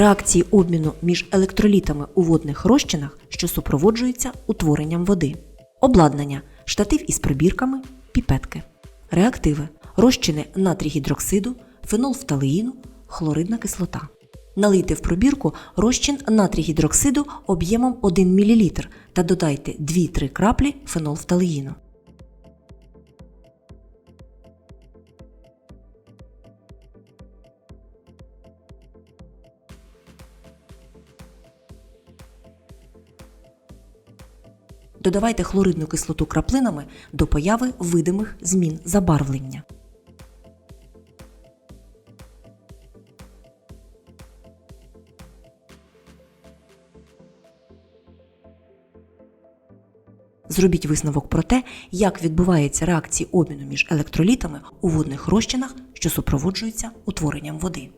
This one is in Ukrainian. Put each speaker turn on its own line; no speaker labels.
реакції обміну між електролітами у водних розчинах, що супроводжуються утворенням води, обладнання, штатив із пробірками, піпетки, реактиви, розчини натрій-гідроксиду, фенолфталеїну, хлоридна кислота. Налийте в пробірку розчин натрій-гідроксиду об'ємом 1 мл та додайте 2-3 краплі фенолфталеїну. Додавайте хлоридну кислоту краплинами до появи видимих змін забарвлення. Зробіть висновок про те, як відбуваються реакції обміну між електролітами у водних розчинах, що супроводжуються утворенням води.